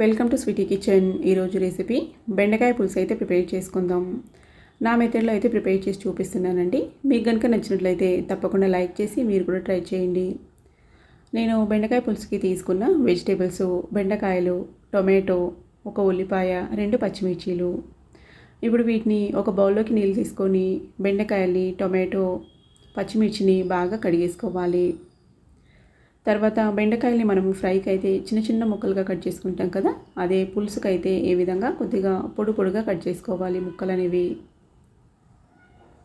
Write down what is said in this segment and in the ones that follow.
Welcome to Sweety Kitchen. ఈరోజు recipe బెండకాయ పులుసు అయితే ప్రిపేర్ చేసుకుందాం. నా మెథడ్లో అయితే ప్రిపేర్ చేసి చూపిస్తున్నానండి. మీకు కనుక నచ్చినట్లయితే తప్పకుండా లైక్ చేసి మీరు కూడా ట్రై చేయండి. నేను బెండకాయ పులుసుకి తీసుకున్న వెజిటేబుల్స్ బెండకాయలు టొమాటో ఒక ఉల్లిపాయ రెండు పచ్చిమిర్చీలు. ఇప్పుడు వీటిని ఒక బౌల్లోకి నీళ్ళు తీసుకొని బెండకాయల్ని టొమాటో పచ్చిమిర్చిని బాగా కడిగేసుకోవాలి. తర్వాత బెండకాయల్ని మనం ఫ్రైకి అయితే చిన్న చిన్న ముక్కలుగా కట్ చేసుకుంటాం కదా అదే పులుసుకి అయితే ఏ విధంగా కొద్దిగా పొడి పొడిగా కట్ చేసుకోవాలి ముక్కలు అనేవి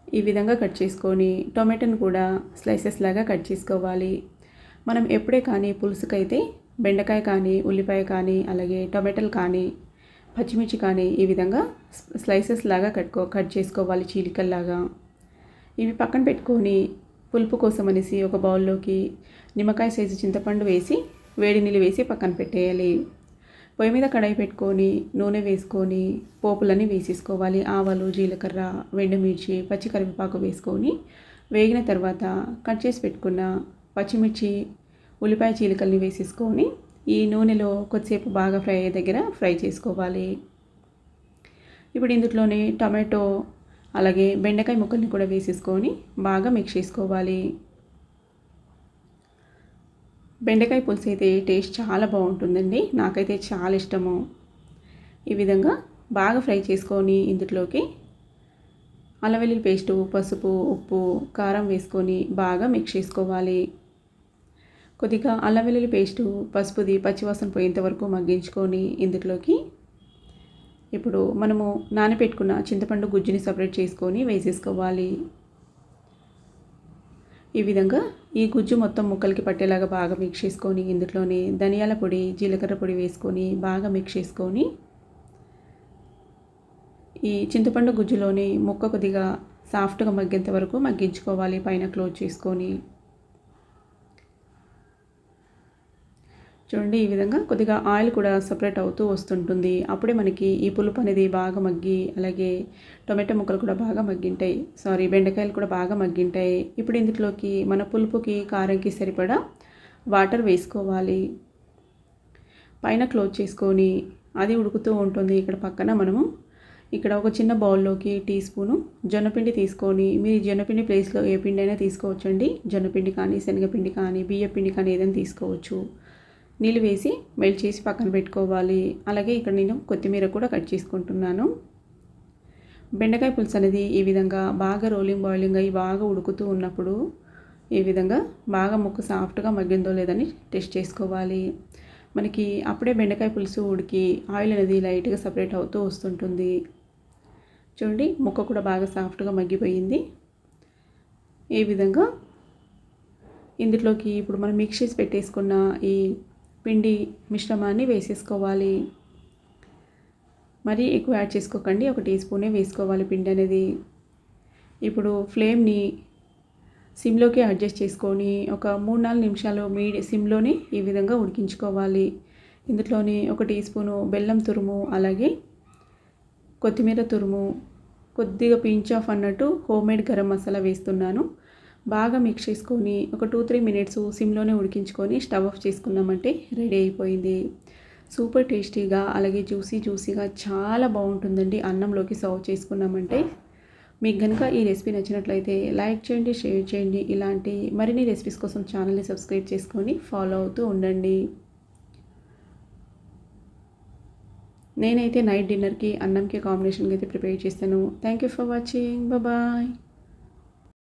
ఈ విధంగా కట్ చేసుకొని టొమాటోని కూడా స్లైసెస్ లాగా కట్ చేసుకోవాలి. మనం ఎప్పుడే కానీ పులుసుకైతే బెండకాయ కానీ ఉల్లిపాయ కానీ అలాగే టొమాటోలు కానీ పచ్చిమిర్చి కానీ ఈ విధంగా స్లైసెస్ లాగా కట్టుకో కట్ చేసుకోవాలి చీలికల్లాగా. ఇవి పక్కన పెట్టుకొని పులుపు కోసం అనేసి ఒక బౌల్లోకి నిమ్మకాయ సైజు చింతపండు వేసి వేడి నీళ్ళు వేసి పక్కన పెట్టేయాలి. పొయ్యి మీద కడాయి పెట్టుకొని నూనె వేసుకొని పోపులన్నీ వేసేసుకోవాలి. ఆవాలు జీలకర్ర వెండుమిర్చి పచ్చి కరివేపాకు వేసుకొని వేగిన తర్వాత కట్ చేసి పెట్టుకున్న పచ్చిమిర్చి ఉల్లిపాయ చీలికల్ని వేసేసుకొని ఈ నూనెలో కొద్దిసేపు బాగా ఫ్రై అయ్యే దగ్గర ఫ్రై చేసుకోవాలి. ఇప్పుడు ఇందులోనే టమాటో అలాగే బెండకాయ ముక్కల్ని కూడా వేసేసుకొని బాగా మిక్స్ చేసుకోవాలి. బెండకాయ పులుసు అయితే టేస్ట్ చాలా బాగుంటుందండి. నాకైతే చాలా ఇష్టము. ఈ విధంగా బాగా ఫ్రై చేసుకొని ఇందులోకి అల్లవెల్లి పేస్టు పసుపు ఉప్పు కారం వేసుకొని బాగా మిక్స్ చేసుకోవాలి. కొద్దిగా అల్లవెల్లి పేస్టు పసుపుది పచ్చివాసన పోయేంత వరకు మగ్గించుకొని ఇందులోకి ఇప్పుడు మనము నానబెట్టుకున్న చింతపండు గుజ్జుని సపరేట్ చేసుకొని వేసేసుకోవాలి. ఈ విధంగా ఈ గుజ్జు మొత్తం ముక్కలకి పట్టేలాగా బాగా మిక్స్ చేసుకొని ఇందులోనే ధనియాల పొడి జీలకర్ర పొడి వేసుకొని బాగా మిక్స్ చేసుకొని ఈ చింతపండు గుజ్జులోని ముక్క కొద్దిగా సాఫ్ట్గా మగ్గేంత వరకు మగ్గించుకోవాలి. పైన క్లోజ్ చేసుకొని చూడండి ఈ విధంగా కొద్దిగా ఆయిల్ కూడా సపరేట్ అవుతూ వస్తుంటుంది. అప్పుడే మనకి ఈ పులుపు అనేది బాగా మగ్గి అలాగే టొమాటో ముక్కలు కూడా బాగా మగ్గింటాయి. సారీ బెండకాయలు కూడా బాగా మగ్గింటాయి. ఇప్పుడు ఇందులోకి మన పులుపుకి కారంకి సరిపడా వాటర్ వేసుకోవాలి. పైన క్లోజ్ చేసుకొని అది ఉడుకుతూ ఉంటుంది. ఇక్కడ పక్కన మనము ఇక్కడ ఒక చిన్న బౌల్లోకి టీ స్పూను జొన్నపిండి తీసుకొని మీరు జొన్నపిండి ప్లేస్లో ఏ పిండి అయినా తీసుకోవచ్చండి. జొన్నపిండి కానీ శనగపిండి కానీ బియ్యపిండి కానీ ఏదైనా తీసుకోవచ్చు. నీళ్ళు వేసి మెల్ట్ చేసి పక్కన పెట్టుకోవాలి. అలాగే ఇక్కడ నేను కొత్తిమీర కూడా కట్ చేసుకుంటున్నాను. బెండకాయ పులుసు అనేది ఈ విధంగా బాగా రోలింగ్ బాయిలింగ్ అయ్యి బాగా ఉడుకుతూ ఉన్నప్పుడు ఈ విధంగా బాగా ముక్క సాఫ్ట్గా మగ్గిందో లేదని టెస్ట్ చేసుకోవాలి. మనకి అప్పుడే బెండకాయ పులుసు ఉడికి ఆయిల్ అనేది లైట్గా సపరేట్ అవుతూ వస్తుంటుంది. చూడండి ముక్క కూడా బాగా సాఫ్ట్గా మగ్గిపోయింది. ఈ విధంగా ఇందులోకి ఇప్పుడు మనం మిక్స్ చేసి పెట్టేసుకున్న ఈ పిండి మిశ్రమాన్ని వేసేసుకోవాలి. మరీ ఎక్కువ యాడ్ చేసుకోకండి. ఒక టీ స్పూనే వేసుకోవాలి పిండి అనేది. ఇప్పుడు ఫ్లేమ్ని సిమ్లోకి అడ్జస్ట్ చేసుకొని ఒక మూడు నాలుగు నిమిషాలు మీ సిమ్లోనే ఈ విధంగా ఉడికించుకోవాలి. ఇందులోని ఒక టీ స్పూను బెల్లం తురుము అలాగే కొత్తిమీర తురుము కొద్దిగా పించ్ ఆఫ్ అన్నట్టు హోమ్మేడ్ గరం మసాలా వేస్తున్నాను. బాగా మిక్స్ చేసుకొని ఒక టూ త్రీ మినిట్స్ సిమ్లోనే ఉడికించుకొని స్టవ్ ఆఫ్ చేసుకున్నామంటే రెడీ అయిపోయింది. సూపర్ టేస్టీగా అలాగే జ్యూసీ జ్యూసీగా చాలా బాగుంటుందండి అన్నంలోకి సర్వ్ చేసుకున్నామంటే. మీకు కనుక ఈ రెసిపీ నచ్చినట్లయితే లైక్ చేయండి షేర్ చేయండి. ఇలాంటి మరిన్ని రెసిపీస్ కోసం ఛానల్ని సబ్స్క్రైబ్ చేసుకొని ఫాలో అవుతూ ఉండండి. నేనైతే నైట్ డిన్నర్కి అన్నంకి కాంబినేషన్కి అయితే ప్రిపేర్ చేస్తాను. Thank you for watching bye